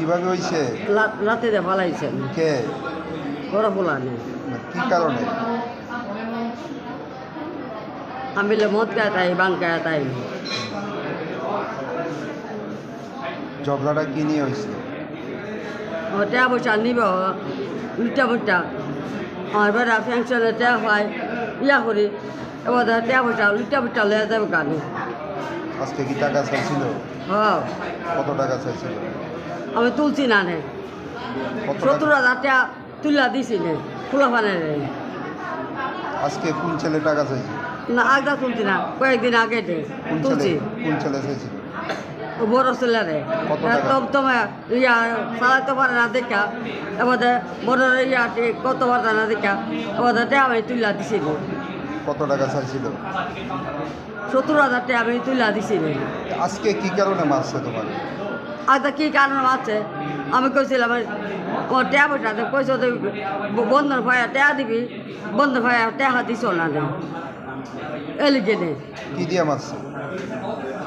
কীভাবে হয়েছে লা- রাতে দিয়ে পালাইছেন কে? বড় পোলানি না, কি কারণে? আমি মদ খায় তাই বাং খায় তাই। ঝগড়াটা কি নিয়ে হয়েছে টাকা পয়সা নিব লুটা মুটা আমার বেড়া ফ্যাংশনে টাকা পাই ইয়া করি। এবার টাকা পয়সা লুটা মুটা লয়ে যাবে কানে। আজকে কি টাকা চাইছিল হ কত টাকা চাইছিল? আমি তুলছি না নে। সত্তর হাজার টাকা তুলা দিছি নে খোলা ফানে রে আজকে কোন ছেলে টাকা চাইছে? না আগদা তুলছি না কয়েকদিন আগে ছেলে? তুলছি। কোন ছেলে চাইছিল ও বড় ছেলে রে? তব তোমার ইয়া চালাইতে পারে না দেখা এবার বড় ইয়া কত পারে না দেখা এবার আমি তুলা দিছি রে কত টাকা চাইছিল? সত্তর হাজার টাকা আমি তুলা দিছি আজকে কি কারণে মারছে তোমার? আচ্ছা কি কারণ আছে আমি কইছিলাম আমার ওটা কইছো তো বন্ধন ভাইয়া ট্যাা দিবি বন্ধন ভাইয়া ট্যাহা দিছ না রে এলিগে নে কি দিয়ে মারছে?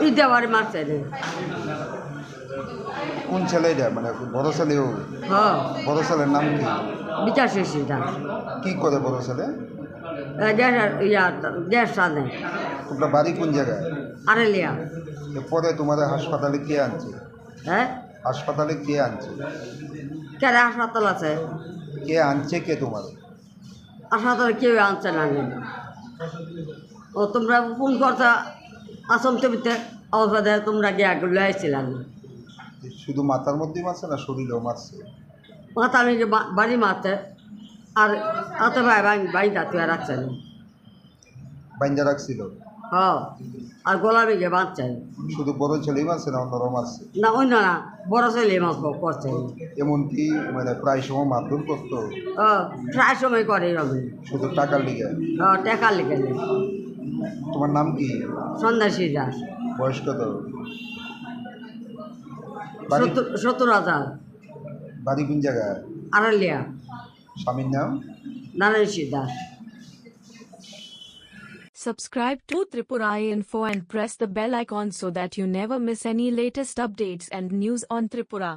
ঈদে বাড়ি মারছে রে কোন ছেলে এটা মানে বড় ছেলেও হ বড় ছেলের নাম কি? বিচার শেষি কি করে বড় ছেলে? গ্যাস গ্যাস সাদে তোমরা বাড়ি কোন জায়গায়? আরেলিয়া পরে তোমাদের হাসপাতালে কে আনছে? হ্যাঁ হাসপাতালে কে আনছে? কেন হাসপাতাল আছে? কে আনছে কে তোমার হাসপাতালে কেউ আনছে না। ও তোমরা ফোন করছ অবস্থা তোমরা গিয়ে আগে লয়েছিলাম শুধু মাথার মধ্যেই মারছে না শরীরেও মারছে? মাথা বাড়ি মারতে আর হাতে ভাই ভাই ভাই দাঁত রাখছেন বাইন্দা রাখছিল? হ আর গোলামি গিয়ে বাঁধছেন শুধু বড় ছেলেই মারছে না অন্যরাও মারছে না অন্য না বড় ছেলে মাছ করছে। এমনকি মানে প্রায় সময় মারধর করতো? প্রায় সময় করে এরকম শুধু টাকার লিগে? ও টেকা লিখে নেই। তোমার নাম কি? সন্ন্যাসী দাস বয়স কত? সত্তর হাজার। বাড়ি কোন জায়গায়? আড়ালিয়া। স্বামীর নাম Narayani Das Subscribe to Tripura Info and press the bell icon so that you never miss any latest updates and news on Tripura.